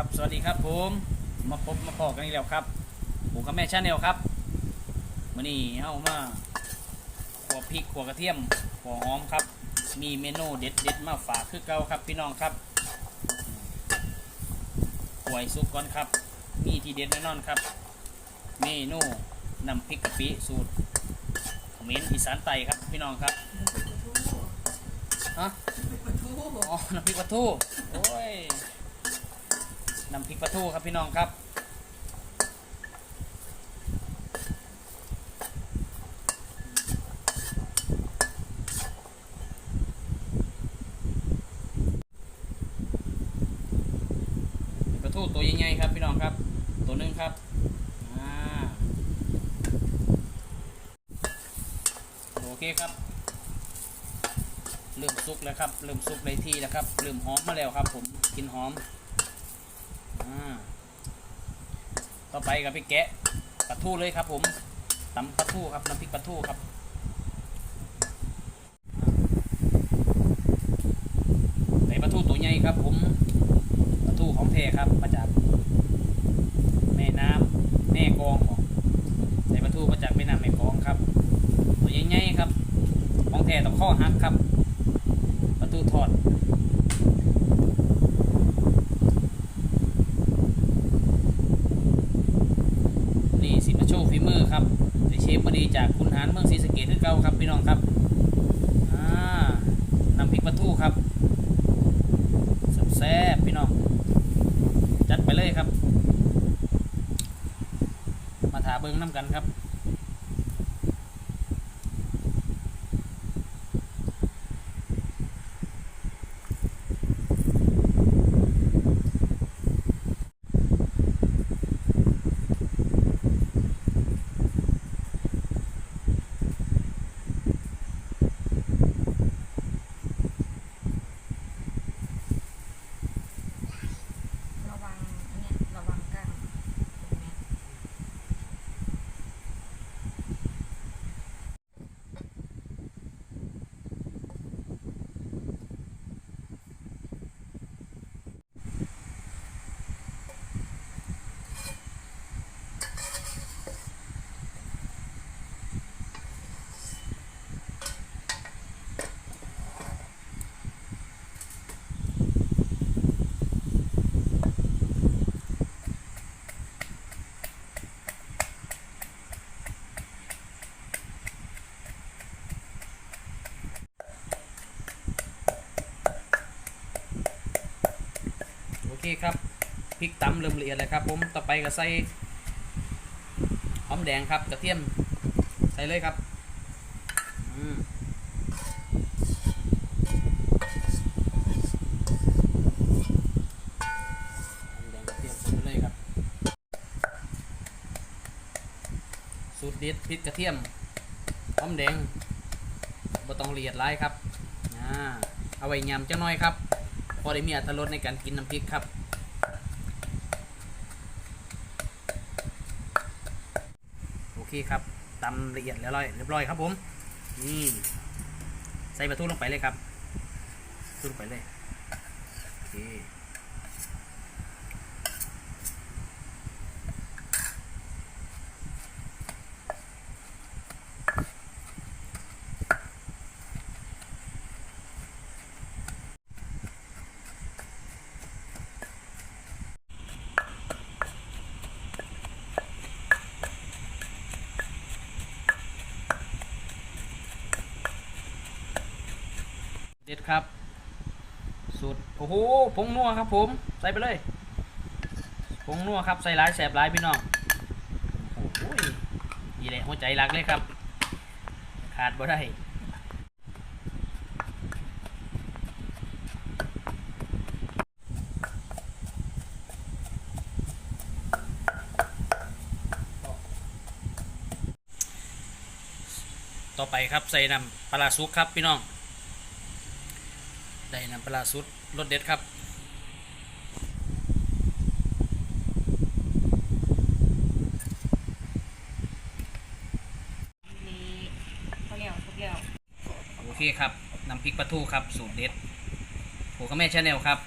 ครับ สวัสดีครับผม มาพบมาพอกันอีกแล้วครับ ผมกับแม่ชาแนลครับวันนี้เฮามาขัวพริกขัวกระเทียมขัวหอมครับ มีเมนูเด็ดเด็ดๆมาฝากคือเก่าครับพี่น้องครับขัวให้สุกก่อนครับ มีทีเด็ดแน่นอนครับ เมนูนำพริกกะปิสูตรเขมรอีสานไตครับพี่น้องครับฮะอ๋อน้ำพริกปลาทูโอ้ย น้ำพริกปลาทูครับพี่น้องครับปลาทูตัวใหญ่ๆครับพี่น้องครับ ตัวหนึงครับอโอเคครับเริ่มสุกแล้วครับเริ่มสุกเลยที่แล้วครับเริ่มหอมมาแล้วครับ ผมกินหอม ต่อไปกับพี่แกะปลาทูเลยครับ ผมตำปลาทูครับน้ำพริกปลาทูครับใส่ปลาทูตัวใหญ่ครับ ผมปลาทูของแท้ครับมาจากแม่น้ำแม่กองบอกใส่ปลาทูมาจากแม่น้ำแม่กองครับ ตัวใหญ่ๆครับ ของแท้ต้องข้อหักครับปลาทูทอด นี่สิมาโช ว์ฝีมือครับในเชฟพอดีจากคุณหารเมืองศรีสะเกดที่เก่าครับพี่น้องครับอ่านำพริกปลาทูครับแซ่บพี่น้อง จัดไปเลยครับ มาถาเบิ้งน้ำกันครับ ระวังอันเนี้ยระวังก้างตรงเนี้ย โอเคครับพริกตำเริ่มละเอียดแล้วครับผมต่อไปก็ใส่หอมแดงครับกระเทียมใส่เลยครับหอมแดงกระเทียมใส่เลยครับซูตรเด็ดพริกกระเทียมหอมแดงบ่ต้องละเอียดร้ายครับอ่าเอาไว้ยำเจังน้อยครับ พอได้มีอรรถรสในการกินน้ำพริกครับ โอ เคครับตำละเอียดแล้วร้อยเรียบร้อยครับผมนี่ใส่ปลาทูลงไปเลยครับทูลงไปเลยโอเค ครับ สุด โอ้โหผงนัวครับผม ใส่ไปเลยผงนัวครับ ใส่ร้ายแสบหลายพี่น้องโอ้ยนี่แหละหัวใจรักเลยครับ ขาดบ่ได้ต่อไปครับใส่น้ำปลาซุกครับพี่น้อง ได้น้ำปลาร้าซุดรสเด็ดครับนี่เขาเรียกทุกเรียกโอเคครับน้ำพริกปลาทูครับสูตรเด็ดผูกระแม่ชาแนลครับ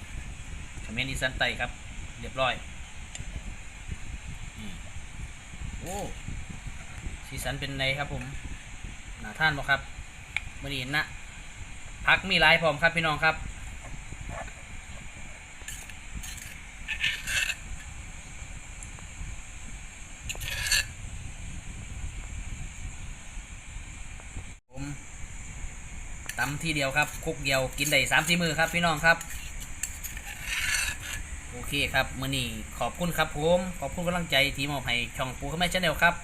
คอมเมนต์อีสันไตครับ เรียบร้อยอืมโอ้สีสันเป็นไงครับผมหนาท่านบ่ครับมื่อนี้นะ พักมีหลายพร้อมครับพี่น้องครับ ผมตำทีเดียวครับ คุกเดียวกินได้สามสี่มือครับพี่น้องครับ โอเคครับมือนี้ขอบคุณครับผมขอบคุณกำลังใจที่มอบให้ช่องปูข้าแม่ชาแนลครับ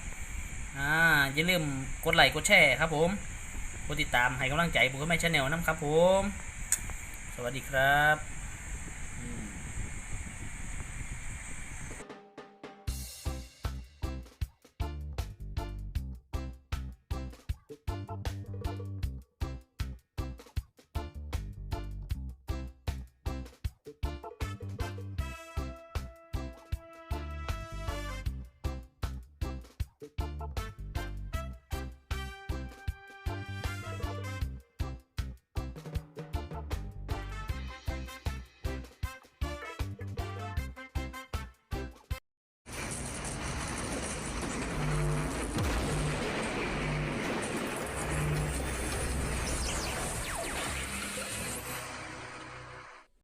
อ่าอย่าลืมกดไลค์กดแชร์ครับผม กดติดตามให้กำลังใจปูข้าแม่ชาแนลน้ำครับผม สวัสดีครับ